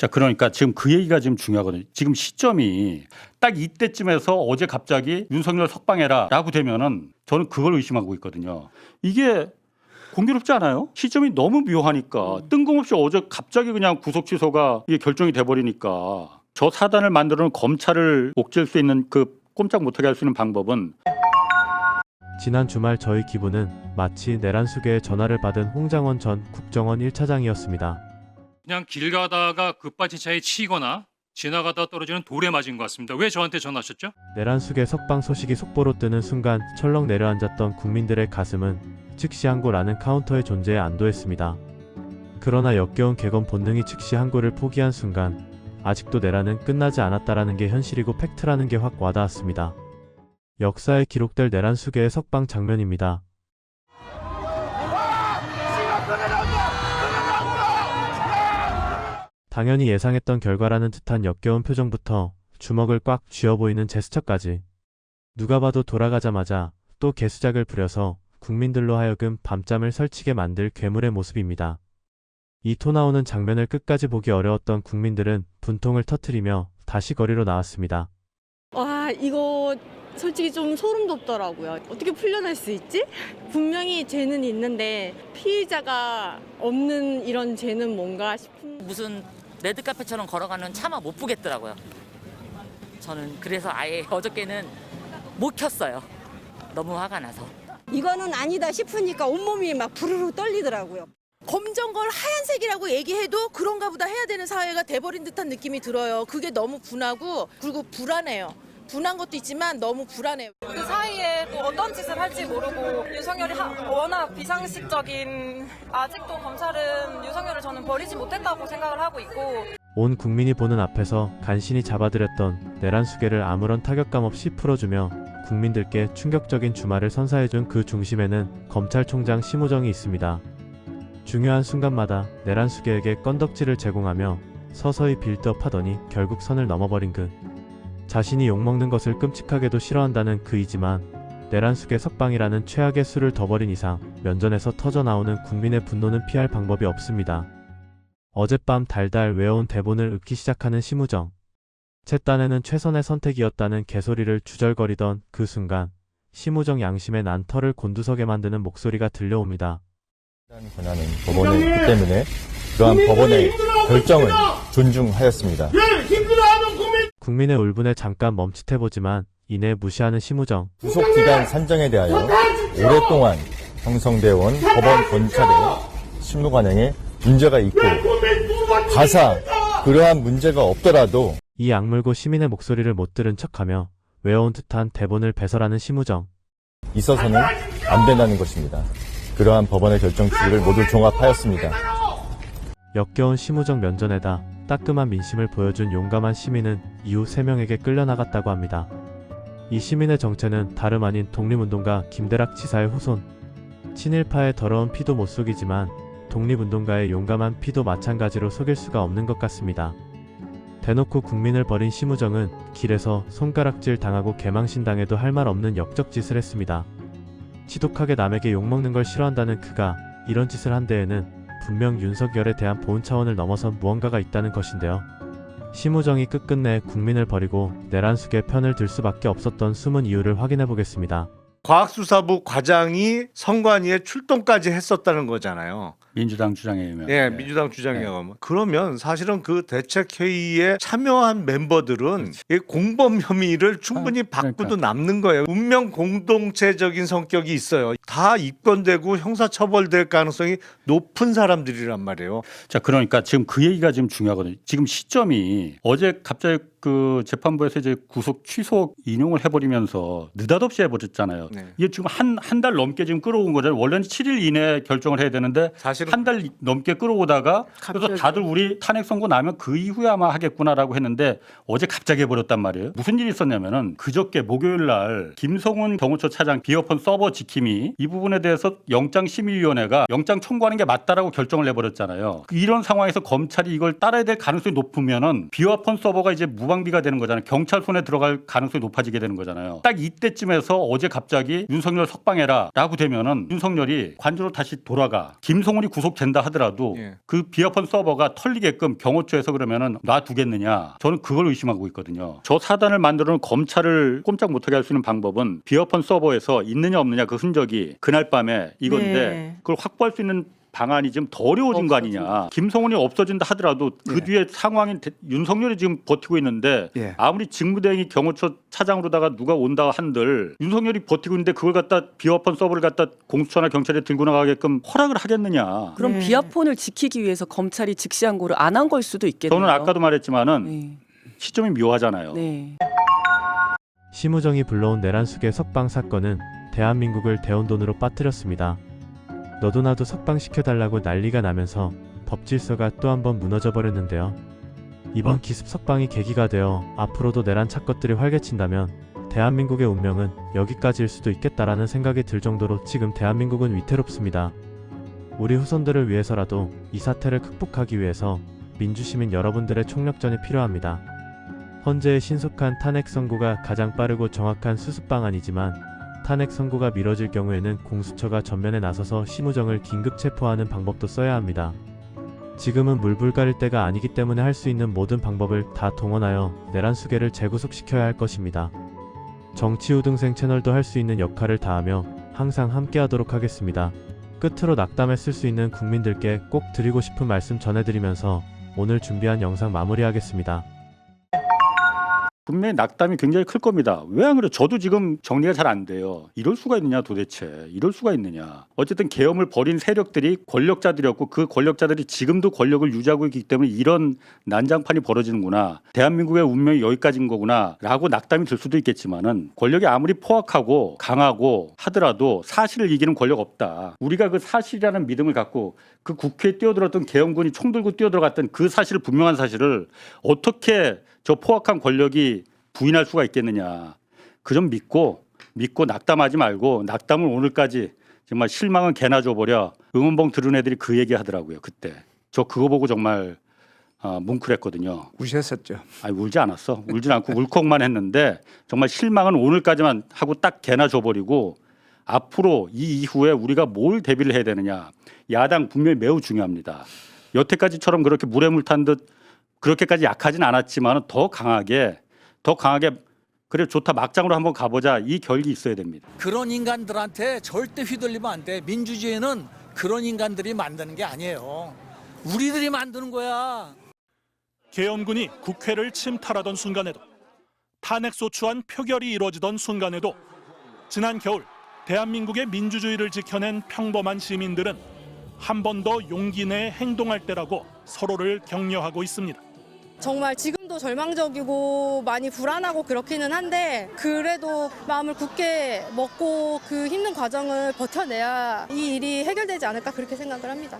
자, 그러니까 지금 그 얘기가 지금 중요하거든요. 지금 시점이 딱 이때쯤에서 어제 갑자기 윤석열 석방해라 라고 되면은 저는 그걸 의심하고 있거든요. 이게 공교롭지 않아요? 시점이 너무 묘하니까 뜬금없이 어제 갑자기 그냥 구속 취소가 이게 결정이 돼 버리니까 저 사단을 만들어 놓은 검찰을 옥죄일 수 있는 그 꼼짝 못하게 할 수 있는 방법은 지난 주말 저희 기분은 마치 내란수계의 전화를 받은 홍장원 전 국정원 1차장이었습니다. 그냥 길 가다가 급발진 차에 치이거나 지나가다 떨어지는 돌에 맞은 것 같습니다. 왜 저한테 전화하셨죠? 내란수계 석방 소식이 속보로 뜨는 순간 철렁 내려앉았던 국민들의 가슴은 즉시 항고라는 카운터의 존재에 안도했습니다. 그러나 역겨운 개건 본능이 즉시 항고를 포기한 순간 아직도 내란은 끝나지 않았다라는 게 현실이고 팩트라는 게 확 와닿았습니다. 역사에 기록될 내란 수계의 석방 장면입니다. 당연히 예상했던 결과라는 듯한 역겨운 표정부터 주먹을 꽉 쥐어 보이는 제스처까지 누가 봐도 돌아가자마자 또 개수작을 부려서 국민들로 하여금 밤잠을 설치게 만들 괴물의 모습입니다. 이 토 나오는 장면을 끝까지 보기 어려웠던 국민들은 분통을 터트리며 다시 거리로 나왔습니다. 와 이거 솔직히 좀 소름 돋더라고요. 어떻게 풀려날 수 있지? 분명히 죄는 있는데 피의자가 없는 이런 죄는 뭔가 싶은. 무슨 레드카펫처럼 걸어가는 차마 못 보겠더라고요. 저는 그래서 아예 어저께는 못 켰어요. 너무 화가 나서. 이거는 아니다 싶으니까 온몸이 막 부르르 떨리더라고요. 검정 걸 하얀색이라고 얘기해도 그런가 보다 해야 되는 사회가 돼버린 듯한 느낌이 들어요. 그게 너무 분하고 그리고 불안해요. 분한 것도 있지만 너무 불안해요. 그 사이에 또 어떤 짓을 할지 모르고 윤석열이 하- 워낙 비상식적인 아직도 검찰은 윤석열을 저는 버리지 못했다고 생각을 하고 있고 온 국민이 보는 앞에서 간신히 잡아들였던 내란 수계를 아무런 타격감 없이 풀어주며 국민들께 충격적인 주말을 선사해준 그 중심에는 검찰총장 심우정이 있습니다. 중요한 순간마다 내란 수계에게 건덕지를 제공하며 서서히 빌드업하더니 결국 선을 넘어버린 그 자신이 욕먹는 것을 끔찍하게도 싫어한다는 그이지만 내란 수계 석방이라는 최악의 수를 더 버린 이상 면전에서 터져나오는 국민의 분노는 피할 방법이 없습니다. 어젯밤 달달 외워온 대본을 읊기 시작하는 심우정. 제 딴에는 최선의 선택이었다는 개소리를 주절거리던 그 순간 심우정 양심의 난터를 곤두서게 만드는 목소리가 들려옵니다. 권한은 법원에 있기 때문에 그러한 법원의 결정을 존중하였습니다. 국민의 울분에 잠깐 멈칫해보지만 이내 무시하는 심우정. 구속 기간 산정에 대하여 오랫동안 형성되어 온 법원 검찰의 실무 관행에 문제가 있고 가사 그러한 문제가 없더라도 이 악물고 시민의 목소리를 못 들은 척하며 외워온 듯한 대본을 배설하는 심우정. 있어서는 안 된다는 것입니다. 그러한 법원의 결정치를 모두 종합하였습니다. 역겨운 심우정 면전에다 따끔한 민심을 보여준 용감한 시민은 이후 3명에게 끌려나갔다고 합니다. 이 시민의 정체는 다름 아닌 독립운동가 김대락 지사의 후손. 친일파의 더러운 피도 못 속이지만 독립운동가의 용감한 피도 마찬가지로 속일 수가 없는 것 같습니다. 대놓고 국민을 버린 심우정은 길에서 손가락질 당하고 개망신 당해도 할 말 없는 역적 짓을 했습니다. 지독하게 남에게 욕먹는 걸 싫어한다는 그가 이런 짓을 한 데에는 분명 윤석열에 대한 보훈 차원을 넘어선 무언가가 있다는 것인데요. 심우정이 끝끝내 국민을 버리고 내란숙의 편을 들 수밖에 없었던 숨은 이유를 확인해 보겠습니다. 과학수사부 과장이 선관위에 출동까지 했었다는 거잖아요. 민주당 주장에 의하면 예, 네. 민주당 주장에 의하면. 그러면 사실은 그 대책 회의에 참여한 멤버들은 이 공범 혐의를 충분히 아, 그러니까. 받고도 남는 거예요. 운명 공동체적인 성격이 있어요. 다 입건되고 형사 처벌될 가능성이 높은 사람들이란 말이에요. 자, 그러니까 지금 그 얘기가 지금 중요하거든요. 지금 시점이 어제 갑자기 그 재판부에서 이제 구속 취소 인용을 해버리면서 느닷없이 해버렸잖아요. 네. 이게 지금 한 한 달 넘게 지금 끌어온 거잖아요. 원래는 7일 이내에 결정을 해야 되는데 사실은 한 달 넘게 끌어오다가 그래서 다들 우리 탄핵 선고 나면 그 이후에 아마 하겠구나라고 했는데 어제 갑자기 해버렸단 말이에요. 무슨 일이 있었냐면은 그저께 목요일 날 김성훈 경호처 차장 비어폰 서버 지킴이 이 부분에 대해서 영장 심의위원회가 영장 청구하는 게 맞다라고 결정을 해버렸잖아요. 이런 상황에서 검찰이 이걸 따라야 될 가능성이 높으면은 비어폰 서버가 이제 무한 무방비가 되는 거잖아요. 경찰 손에 들어갈 가능성이 높아지게 되는 거잖아요. 딱 이때쯤에서 어제 갑자기 윤석열 석방해라라고 되면은 윤석열이 관저로 다시 돌아가 김성훈이 구속된다 하더라도 예. 그 비어폰 서버가 털리게끔 경호처에서 그러면은 놔두겠느냐? 저는 그걸 의심하고 있거든요. 저 사단을 만들어 놓은 검찰을 꼼짝 못하게 할 수 있는 방법은 비어폰 서버에서 있느냐 없느냐 그 흔적이 그날 밤에 이건데 네. 그걸 확보할 수 있는 방안이 지금 더 어려워진 거 아니냐. 김성훈이 없어진다 하더라도 그 예. 뒤에 상황인 대- 윤석열이 지금 버티고 있는데 예. 아무리 직무대행이 경호처 차장으로다가 누가 온다 한들 윤석열이 버티고 있는데 그걸 갖다 비어폰 서버를 갖다 공수처나 경찰에 들고 나가게끔 허락을 하겠느냐. 그럼 네. 비아폰을 지키기 위해서 검찰이 직시항고를 안 한 걸 수도 있겠네요. 저는 아까도 말했지만은 네. 시점이 묘하잖아요. 네. 심우정이 불러온 내란숙의 석방 사건은 대한민국을 대혼돈으로 빠뜨렸습니다. 너도 나도 석방시켜달라고 난리가 나면서 법 질서가 또 한 번 무너져 버렸는데요. 이번 기습 석방이 계기가 되어 앞으로도 내란 착것들이 활개친다면 대한민국의 운명은 여기까지일 수도 있겠다라는 생각이 들 정도로 지금 대한민국은 위태롭습니다. 우리 후손들을 위해서라도 이 사태를 극복하기 위해서 민주시민 여러분들의 총력전이 필요합니다. 헌재의 신속한 탄핵 선고가 가장 빠르고 정확한 수습 방안이지만 탄핵 선고가 미뤄질 경우에는 공수처가 전면에 나서서 심우정을 긴급 체포하는 방법도 써야 합니다. 지금은 물불 가릴 때가 아니기 때문에 할 수 있는 모든 방법을 다 동원하여 내란 수계를 재구속시켜야 할 것입니다. 정치우등생 채널도 할 수 있는 역할을 다하며 항상 함께하도록 하겠습니다. 끝으로 낙담에 쓸 수 있는 국민들께 꼭 드리고 싶은 말씀 전해드리면서 오늘 준비한 영상 마무리하겠습니다. 분명히 낙담이 굉장히 클 겁니다. 왜 안 그래? 저도 지금 정리가 잘 안 돼요. 이럴 수가 있느냐 도대체. 이럴 수가 있느냐. 어쨌든 계엄을 벌인 세력들이 권력자들이었고 그 권력자들이 지금도 권력을 유지하고 있기 때문에 이런 난장판이 벌어지는구나. 대한민국의 운명이 여기까지인 거구나. 라고 낙담이 들 수도 있겠지만은 권력이 아무리 포악하고 강하고 하더라도 사실을 이기는 권력 없다. 우리가 그 사실이라는 믿음을 갖고 그 국회에 뛰어들었던 계엄군이 총 들고 뛰어들어갔던 그 사실을 분명한 사실을 어떻게 저 포악한 권력이 부인할 수가 있겠느냐. 그점 믿고 믿고 낙담하지 말고 낙담을 오늘까지 정말 실망은 개나 줘버려 응원봉 들은 애들이 그 얘기 하더라고요 그때 저 그거 보고 정말 아, 뭉클했거든요. 우셨었죠. 아니 울지 않았어. 울진 않고 울컥만 했는데 정말 실망은 오늘까지만 하고 딱 개나 줘버리고 앞으로 이 이후에 우리가 뭘 대비를 해야 되느냐. 야당 분명히 매우 중요합니다. 여태까지처럼 그렇게 물에 물 탄 듯 그렇게까지 약하진 않았지만 더 강하게 더 강하게 그래 좋다 막장으로 한번 가보자 이 결기 있어야 됩니다. 그런 인간들한테 절대 휘둘리면 안 돼. 민주주의는 그런 인간들이 만드는 게 아니에요. 우리들이 만드는 거야. 계엄군이 국회를 침탈하던 순간에도 탄핵 소추안 표결이 이루어지던 순간에도 지난 겨울 대한민국의 민주주의를 지켜낸 평범한 시민들은 한 번 더 용기 내에 행동할 때라고 서로를 격려하고 있습니다. 정말 지금도 절망적이고 많이 불안하고 그렇기는 한데 그래도 마음을 굳게 먹고 그 힘든 과정을 버텨내야 이 일이 해결되지 않을까 그렇게 생각을 합니다.